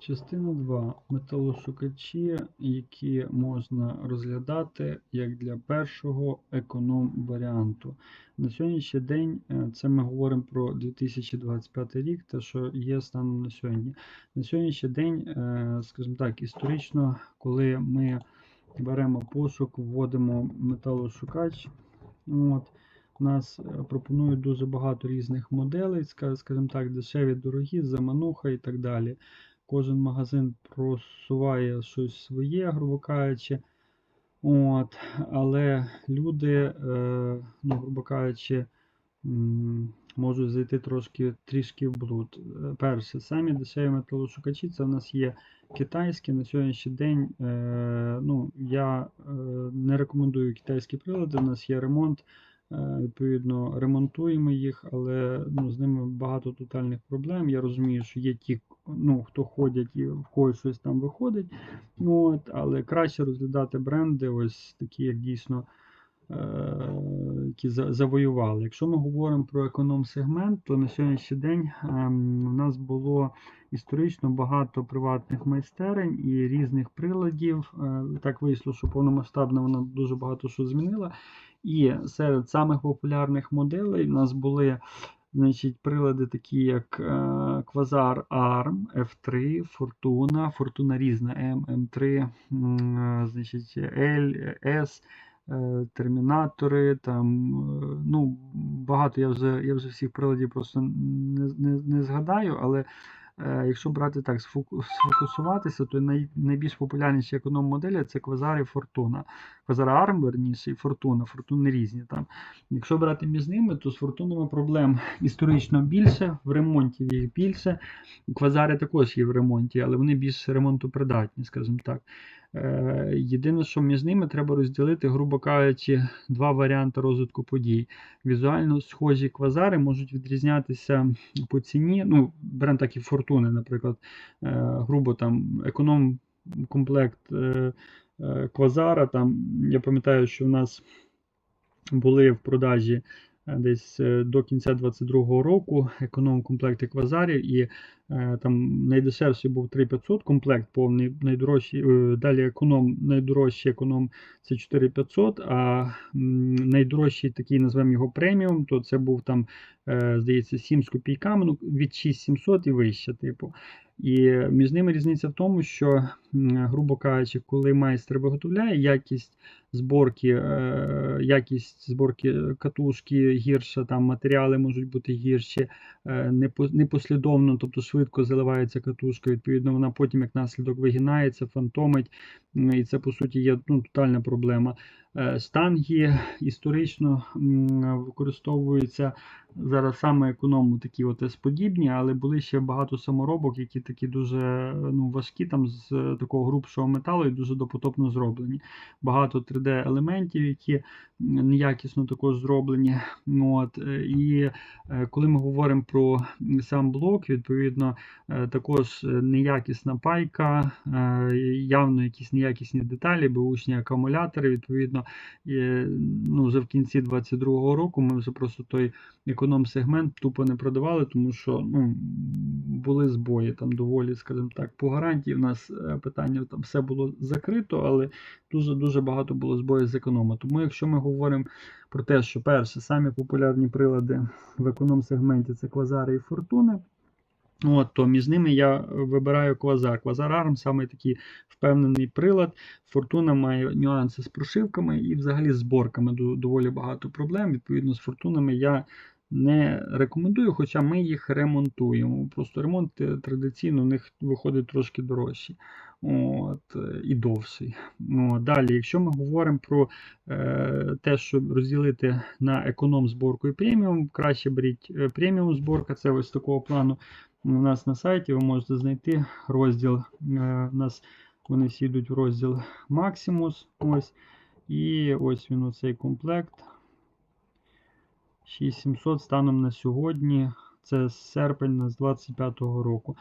Частина 2. Металошукачі, які можна розглядати як для першого економ-варіанту. На сьогоднішній день е, це ми говоримо про 2025 рік, те, що є станом на сьогодні. На сьогоднішній день, е, скажімо так, історично, коли ми беремо пошук, вводимо металошукач, от, нас е, пропонують дуже багато різних моделей, скажімо так, дешеві, дорогі, замануха і так далі. Кожен магазин просуває щось своє, грубо кажучи. От, але люди, е, ну, грубо кажучи, можуть зайти трошки трішки в блуд. Е, Перше, самі дешеві металошукачі, це в нас є китайські. На сьогоднішній день е, ну, я не рекомендую китайські прилади, у нас є ремонт. Відповідно, ремонтуємо їх, але ну, з ними багато тотальних проблем. Я розумію, що є ті, ну, хто ходять і в когось щось там виходить. Ну, От, але краще розглядати бренди, ось такі, як дійсно, е, які завоювали. Якщо ми говоримо про економ-сегмент, то на сьогоднішній день ем, у нас було історично багато приватних майстерень і різних приладів. Е, Так вийшло, що повномасштабно вона дуже багато що змінила. І серед самих популярних моделей у нас були значить, прилади такі, як е, Quasar ARM, F3, Fortuna, Fortuna різна, M, M3, е, значить, L, S, е, термінатори, там, е, ну, багато я вже, я вже всіх приладів просто не, не, не згадаю, але е, якщо брати так, сфокусуватися, то найбільш популярніші економ-моделі це Квазар і Фортуна. Квазар ARM, верніше, і Фортуна, фортуни різні там. Якщо брати між ними, то з фортунами проблем історично більше, в ремонті їх більше. Квазари також є в ремонті, але вони більш ремонтопридатні, скажімо так. Е, Єдине, що між ними треба розділити, грубо кажучи, два варіанти розвитку подій. Візуально схожі квазари можуть відрізнятися по ціні. Ну, беремо так і фортуни, наприклад, е, грубо там економ комплект е, квазара. Там, я пам'ятаю, що в нас були в продажі десь е, до кінця 22-го року економ-комплекти квазарів, і е, там найдешевший був 3500 комплект повний, найдорожчий, е, далі економ, найдорожчий економ це 4500, а найдорожчий такий, назвемо його преміум, то це був там, здається, 7 з копійками, ну, від 6700 і вище, типу. І між ними різниця в тому, що, грубо кажучи, коли майстер виготовляє якість зборки, е, якість зборки катушки гірша, там матеріали можуть бути гірші, е, непослідовно, тобто швидко заливається катушка, відповідно, вона потім як наслідок вигинається, фантомить, і це по суті є ну, тотальна проблема. Е, Штанги історично використовуються зараз саме економу такі от S-подібні, але були ще багато саморобок, які такі дуже ну, важкі, там з е, такого грубшого металу і дуже допотопно зроблені. Багато 3D-елементів, які неякісно також зроблені. От, е, і е, коли ми говоримо про сам блок, відповідно, е, також е, неякісна пайка, е, явно якісь неякісні деталі, беушні акумулятори. Відповідно, е, ну, вже в кінці 22-го року ми вже просто той економ-сегмент тупо не продавали, тому що ну, були збої там доволі, скажімо так. По гарантії в нас е, питання там все було закрито, але дуже-дуже багато було збоїв з економа. Тому якщо ми говоримо про те, що перше, самі популярні прилади в економ-сегменті це квазари і фортуни. От, то між ними я вибираю квазар. Квазар ARM саме такий впевнений прилад. Фортуна має нюанси з прошивками і взагалі з зборками доволі багато проблем. Відповідно, з фортунами я не рекомендую, хоча ми їх ремонтуємо. Просто ремонт е, традиційно у них виходить трошки дорожчий от, е, і довший. От, далі, якщо ми говоримо про е, те, щоб розділити на економ зборку і преміум, краще беріть е, преміум зборка, це ось такого плану. У нас на сайті ви можете знайти розділ. е, У нас вони всі йдуть в розділ Maximus. Ось. І ось він оцей комплект. 6700 станом на сьогодні. це серпень з 25-го року.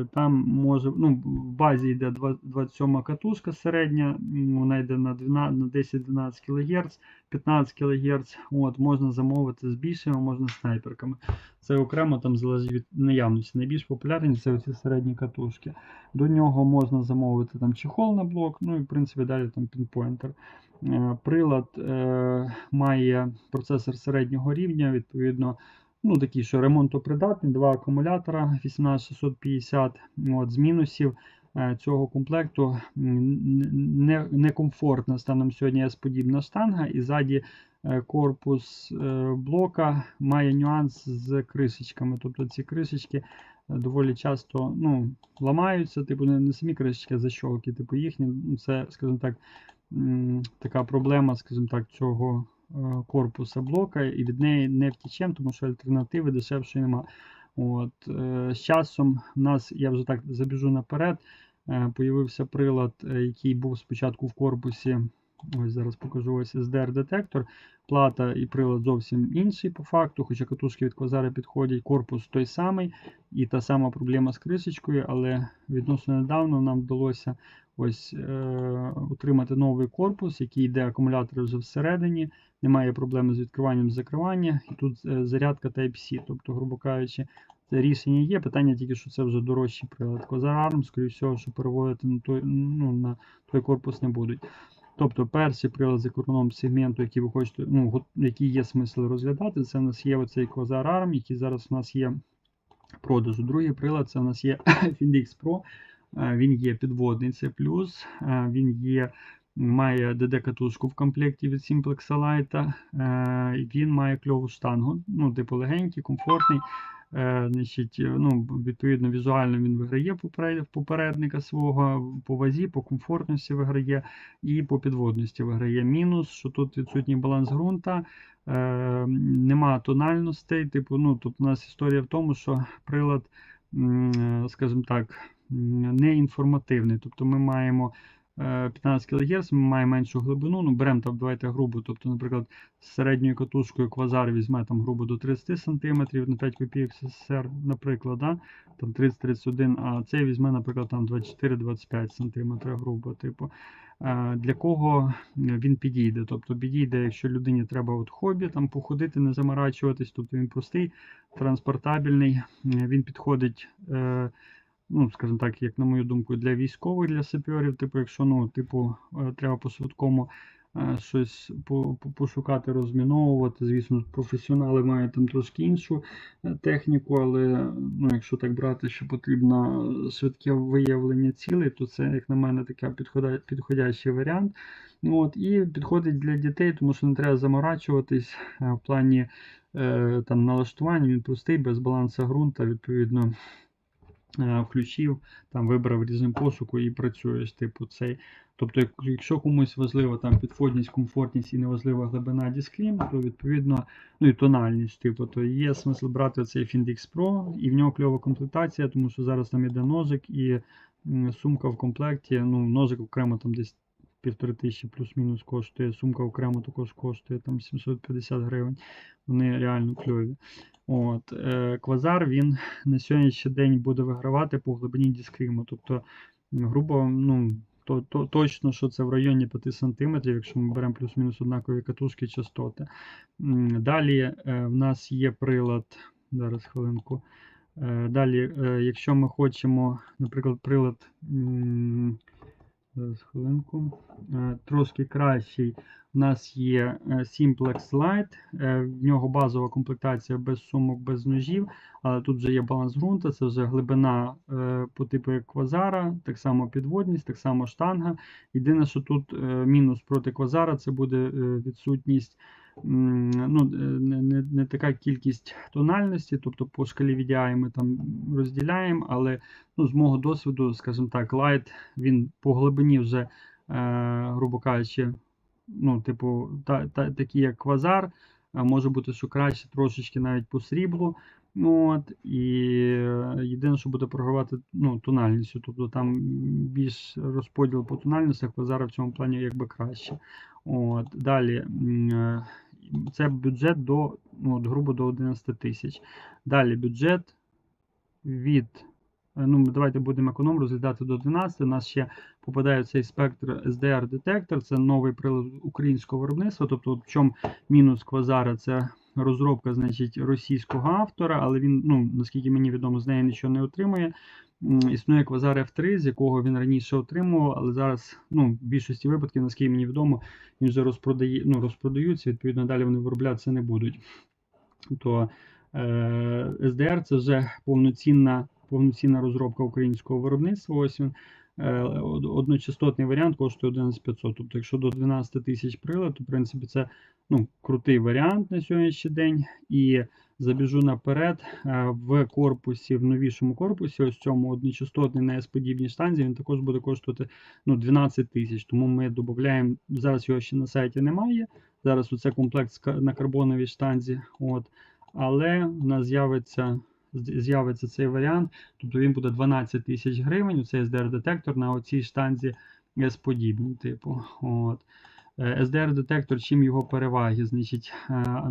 Е, Там може, ну, в базі йде 27 катушка середня, вона йде на 10-12 кГц, 15 кГц. От, можна замовити з більшими, можна з снайперками. Це окремо там залежить від наявності. Найбільш популярні це оці середні катушки. До нього можна замовити там чехол на блок, ну і в принципі далі там пінпойнтер. Е, Прилад е, має процесор середнього рівня, відповідно, ну такий, що ремонтопридатний, два акумулятора 18650. От, з мінусів е, цього комплекту не- некомфортна станом сьогодні S-подібна штанга, і ззаді е, корпус е, блока має нюанс з кришечками. Тобто ці кришечки доволі часто ну, ламаються, типу не, не самі кришечки, а защолки, типу їхні. Це, скажімо так, така проблема, скажімо так, цього корпуса блока, і від неї не втічемо, тому що альтернативи дешевшої нема. От, е, з часом в нас, я вже так забіжу наперед, е, появився прилад, е, який був спочатку в корпусі. Ось зараз покажу ось SDR-детектор. Плата і прилад зовсім інший по факту, хоча катушки від Квазара підходять, корпус той самий, і та сама проблема з кришечкою, але відносно недавно нам вдалося ось е, отримати новий корпус, який йде акумулятор вже всередині, немає проблеми з відкриванням закривання, і тут е, зарядка Type-C. Тобто, грубо кажучи, це рішення є. Питання тільки, що це вже дорожчий прилад. Arm, скоріше всього, що переводити на той, ну, на той корпус не будуть. Тобто перший прилад з економ сегменту, який ви хочете, ну, який є смисл розглядати, це в нас є оцей Arm, який зараз у нас є продажу. Другий прилад це у нас є Findix Pro. Е, Він є підводний, це плюс. Е, Він є, має DD-катушку в комплекті від Simplex Lite. Е, Він має кльову штангу. Ну, типу легенький, комфортний. Значить, ну, відповідно, візуально він виграє попередника свого, по вазі, по комфортності виграє і по підводності виграє. Мінус, що тут відсутній баланс ґрунта, е, нема тональностей. Типу, ну, тут у нас історія в тому, що прилад, скажімо так, м, не інформативний. Тобто ми маємо е, 15 кГц, ми маємо меншу глибину. Ну, беремо там, давайте грубо. Тобто, наприклад, з середньою катушкою квазар візьме там грубо до 30 см на 5 копійок СССР, наприклад, да? там 30-31, а цей візьме, наприклад, там 24-25 см грубо. Типу. Е, Для кого він підійде? Тобто підійде, якщо людині треба от хобі, там походити, не заморачуватись, тобто він простий, транспортабельний, Е, він підходить. Ну, скажімо так, як на мою думку, для військових, для саперів, типу, якщо ну, типу, е, треба по-швидкому е, щось по- по- пошукати, розміновувати. Звісно, професіонали мають там трошки іншу е, техніку, але ну, якщо так брати, що потрібно швидке виявлення цілей, то це, як на мене, такий підходящий варіант. Ну, от, і підходить для дітей, тому що не треба заморачуватись в плані е, там, налаштування, він простий, без балансу ґрунта, відповідно. Е, Включив, там вибрав режим пошуку і працюєш. Типу, цей. Тобто, якщо комусь важлива там підфотність, комфортність і неважлива глибина дисклім, то відповідно, ну і тональність, типу, то є смисл брати цей Findix Pro, і в нього кльова комплектація, тому що зараз там іде ножик і сумка в комплекті. Ну, ножик окремо там десь півтори тисячі плюс-мінус коштує, сумка окремо також коштує там 750 гривень. Вони реально кльові. От, е, Квазар він на сьогоднішній день буде вигравати по глибині дискриму. Тобто, грубо, ну, то, то, точно, що це в районі 5 см, якщо ми беремо плюс-мінус однакові катушки частоти. Далі е, в нас є прилад. Зараз хвилинку. Е, Далі, якщо ми хочемо, наприклад, прилад. Зараз хвилинку. Е, Трошки кращий. У нас є е, Simplex Lite, е, в нього базова комплектація без сумок, без ножів, але тут вже є баланс ґрунту, це вже глибина по типу квазара, так само підводність, так само штанга. Єдине, що тут мінус проти квазара, це буде відсутність. Ну, е, не, не, не така кількість тональності, тобто по шкалі VDI ми там розділяємо, але ну, з мого досвіду, скажімо так, Light, він по глибині вже, е, грубо кажучи, ну, типу, та, та, такі як квазар, може бути, що краще трошечки навіть по сріблу. Ну, от, і е, єдине, що буде програвати ну, тональністю, тобто там більш розподіл по тональностях, квазара в цьому плані якби краще. От, далі, е, це бюджет до, ну, от, грубо до 11 тисяч. Далі бюджет від. е, Ну, давайте будемо економ розглядати до 12. У нас ще попадає цей спектр SDR-детектор, це новий прилад українського виробництва. Тобто, в чому мінус квазара, це розробка значить, російського автора, але він, ну, наскільки мені відомо, з неї нічого не отримує. Існує квазар F3, з якого він раніше отримував, але зараз, ну, в більшості випадків, наскільки мені відомо, він вже розпродає, ну, розпродаються, відповідно, далі вони вироблятися не будуть. То е, SDR це вже повноцінна, повноцінна розробка українського виробництва. Ось він. Е, од- Одночастотний варіант коштує 11500. Тобто, якщо до 12 тисяч прилад, то в принципі це ну, крутий варіант на сьогоднішній день. І забіжу наперед е, в корпусі, в новішому корпусі, ось цьому одночастотний на S-подібній штанзі, він також буде коштувати ну, 12 тисяч. Тому ми додаємо, зараз його ще на сайті немає. Зараз оце комплект на карбоновій штанзі. От. Але в нас з'явиться, з'явиться цей варіант, тобто він буде 12 тисяч гривень. Це SDR-детектор на оцій штанзі S-подібній, типу. От. Е, SDR-детектор, чим його переваги? Значить,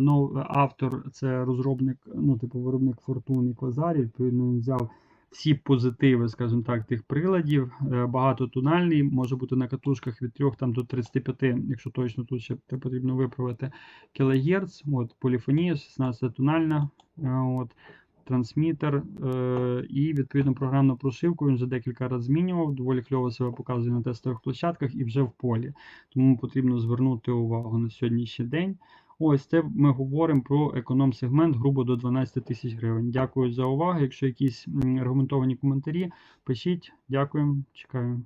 ну, автор це розробник, ну, типу, виробник Fortune і Quasar, відповідно, він взяв всі позитиви, скажімо так, тих приладів. Е, Багатотональний, може бути на катушках від 3 там, до 35, якщо точно тут ще потрібно виправити, кілогерц, от, поліфонія, 16 тональна, е, от, трансмітер е, і відповідно програмну прошивку він вже декілька разів змінював, доволі кльово себе показує на тестових площадках і вже в полі. Тому потрібно звернути увагу на сьогоднішній день. Ось це ми говоримо про економ-сегмент грубо до 12 тисяч гривень. Дякую за увагу. Якщо якісь аргументовані коментарі, пишіть. Дякую, чекаю.